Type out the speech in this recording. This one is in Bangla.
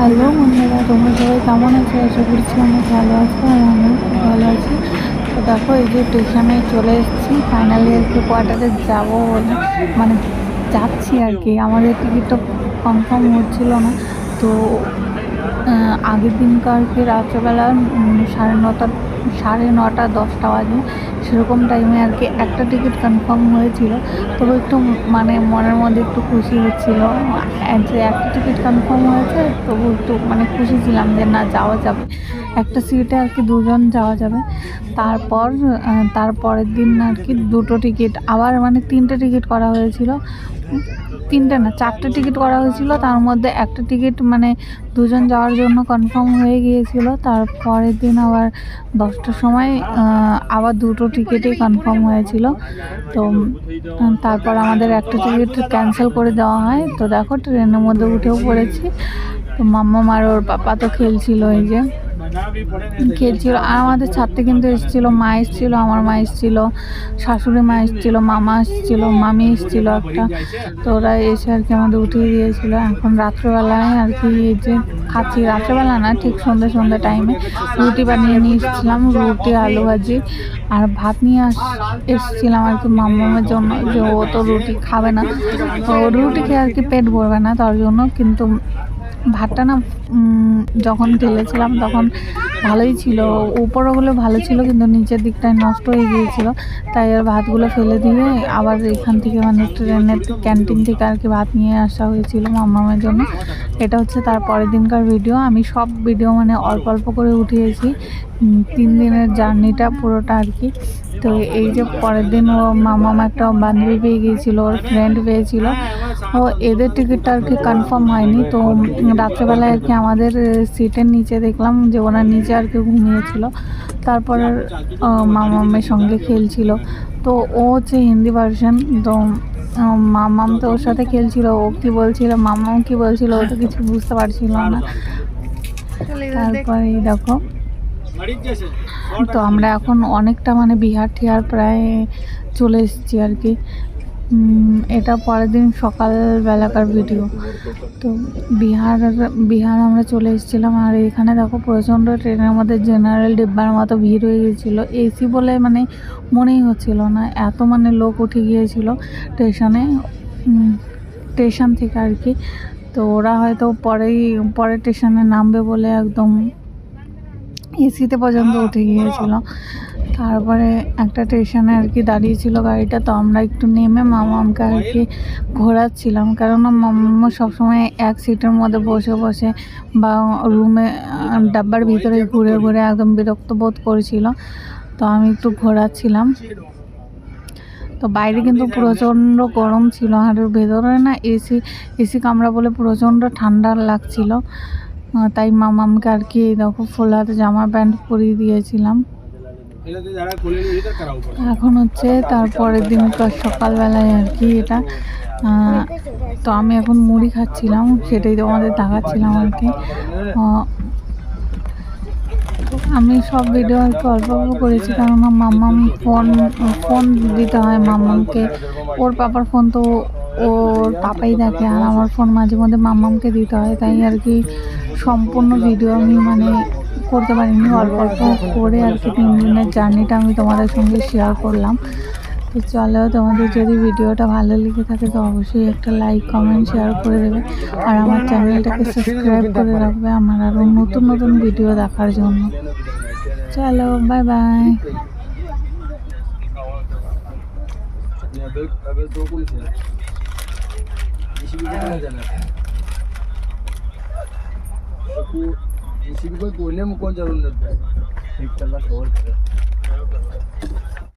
হ্যালো বন্ধুরা, তোমরা সবাই কেমন আছো? আশা করছি অনেক ভালো আছো আর খুব ভালো আছি। তো দেখো, এই যে স্টেশনে চলে এসেছি। ফাইনালি আর কি কোয়ার্টারে যাব বলে মানে যাচ্ছি আর কি। আমাদের টিকিটটা কনফার্ম হচ্ছিল না। তো আগের দিনকার কি রাত্রেবেলা সাড়ে নটা সাড়ে নটা, দশটা বাজে। সেরকম টাইমে আর কি একটা টিকিট কনফার্ম হয়েছিল। তবে একটু মানে মনের মধ্যে একটু খুশি হচ্ছিল। যে একটা টিকিট কনফার্ম হয়েছে, তবু একটু মানে খুশি ছিলাম যে না, যাওয়া যাবে। একটা সিটে আর কি দুজন যাওয়া যাবে। তারপর তারপরের দিন আর কি দুটো টিকিট আবার মানে তিনটে টিকিট করা হয়েছিল। তিনটে না, চারটে টিকিট করা হয়েছিল। তার মধ্যে একটা টিকিট মানে দুজন যাওয়ার জন্য কনফার্ম হয়ে গিয়েছিল। তারপরের দিন আবার দশটার সময় আবার দুটো টিকিটই কনফার্ম হয়েছিল। তো তারপর আমাদের একটা টিকিট ক্যান্সেল করে দেওয়া হয়। তো দেখো, ট্রেনের মধ্যে উঠেও পড়েছি। তো মাম্মা মার ওর পাপা তো খেলছিল এই যে। খেলছিল আর আমাদের ছাড়তে কিন্তু এসেছিল, মা এসেছিল, আমার মা এসেছিল, শাশুড়ি মা এসেছিল, মামা এসেছিল, মামি এসেছিল একটা। তো ওরা এসে আর কি আমাদের উঠিয়ে দিয়েছিল। এখন রাত্রেবেলায় আর কি যে খাচ্ছি, রাত্রেবেলা না, ঠিক সন্ধ্যে সন্ধ্যে টাইমে রুটি বানিয়ে নিয়ে এসেছিলাম, রুটি, আলু ভাজি আর ভাত নিয়ে আস, এসেছিলাম আর কি মামামের জন্য যে ও তো রুটি খাবে না। তো রুটি খেয়ে আর কি পেট ভরবে না তার জন্য, কিন্তু ভাতটা না যখন ঢেলেছিলাম তখন ভালোই ছিল। উপরগুলো ভালো ছিল, কিন্তু নিচের দিকটায় নষ্ট হয়ে গিয়েছিল। তাই আর ভাতগুলো ফেলে দিয়ে আবার এখান থেকে মানে ট্রেনের ক্যান্টিন থেকে আর কি ভাত নিয়ে আসা হয়েছিল মামামের জন্য। এটা হচ্ছে তার পরের দিনকার ভিডিও। আমি সব ভিডিও মানে অল্প অল্প করে উঠিয়েছি। তিন দিনের জার্নিটা পুরোটা আর কি। তো এই যে পরের দিন ও মামাম একটা বান্ধবী পেয়ে গিয়েছিল ওর ফ্রেন্ড পেয়েছিল। ও এদের টিকিটটা আর কি কনফার্ম হয়নি তো রাত্রেবেলায় আর কি আমাদের সিটের নিচে দেখলাম যে ওরা নিচে আর কি ঘুমিয়েছিল। তারপর মামামের সঙ্গে খেলছিল। তো ও হচ্ছে হিন্দি ভার্সন তো মামাম তো ওর সাথে খেলছিল ও কি বলছিল মামাম কি বলছিল ও তো কিছু বুঝতে পারছিল না। তারপরে এই দেখো তো আমরা এখন অনেকটা মানে বিহার টিহার প্রায় চলে এসেছি আর কি। এটা পরের দিন সকালবেলাকার ভিডিও। তো বিহার বিহার আমরা চলে এসেছিলাম আর এখানে দেখো প্রচণ্ড ট্রেনের মধ্যে জেনারেল ডিব্বার মতো ভিড় হয়ে গিয়েছিল এসি বলে মানে মনেই হচ্ছিল না এত মানে লোক উঠে গিয়েছিল স্টেশনে স্টেশন থেকে আর কি। তো ওরা হয়তো পরেই পরের স্টেশনে নামবে বলে একদম এসিতে পর্যন্ত উঠে গিয়েছিল। তারপরে একটা স্টেশনে আর কি দাঁড়িয়েছিল গাড়িটা, তো আমরা একটু নেমে মামামকে আর কি ঘোরাচ্ছিলাম। কেননা মামা সবসময় এক সিটের মধ্যে বসে বসে বা রুমে ডাব্বার ভিতরে ঘুরে ঘুরে একদম বিরক্ত বোধ করেছিল। তো আমি একটু ঘোরাচ্ছিলাম। তো বাইরে কিন্তু প্রচণ্ড গরম ছিল, আর ভেতরে না এসি এসি কামরা বলে প্রচণ্ড ঠান্ডা লাগছিল। তাই মামামকে আর কি, দেখো, ফুল হাতে জামা প্যান্ট পরিয়ে দিয়েছিলাম। এখন হচ্ছে তারপরের দিনকার সকালবেলায় আর কি এটা। তো আমি এখন মুড়ি খাচ্ছিলাম, সেটাই তোমাদের দেখাচ্ছিলাম আর কি। আমি সব ভিডিও আর কি অল্প অল্প করেছি, কেননা মাম্মাম ফোন ফোন দিতে হয় মাম্মামকে। ওর পাপার ফোন তো ওর পাপাই দেখে, আর আমার ফোন মাঝে মধ্যে মামামকে দিতে হয়, তাই আর কি সম্পূর্ণ ভিডিও আমি মানে করতে পারিনি, অল্প অল্প করে আর কি তিন দিনের জার্নিটা আমি তোমাদের সঙ্গে শেয়ার করলাম। তো চলো তোমাদের যদি ভিডিওটা ভালো লেগে থাকে তো অবশ্যই একটা লাইক কমেন্ট শেয়ার করে দেবে। আর আমার চ্যানেলটাকে সাবস্ক্রাইব করে রাখবে আমার আরও নতুন নতুন ভিডিও দেখার জন্য। চলো বাই বাই आपको एसी की कोई कोने में कौन ज़रूरत है एक तलाक और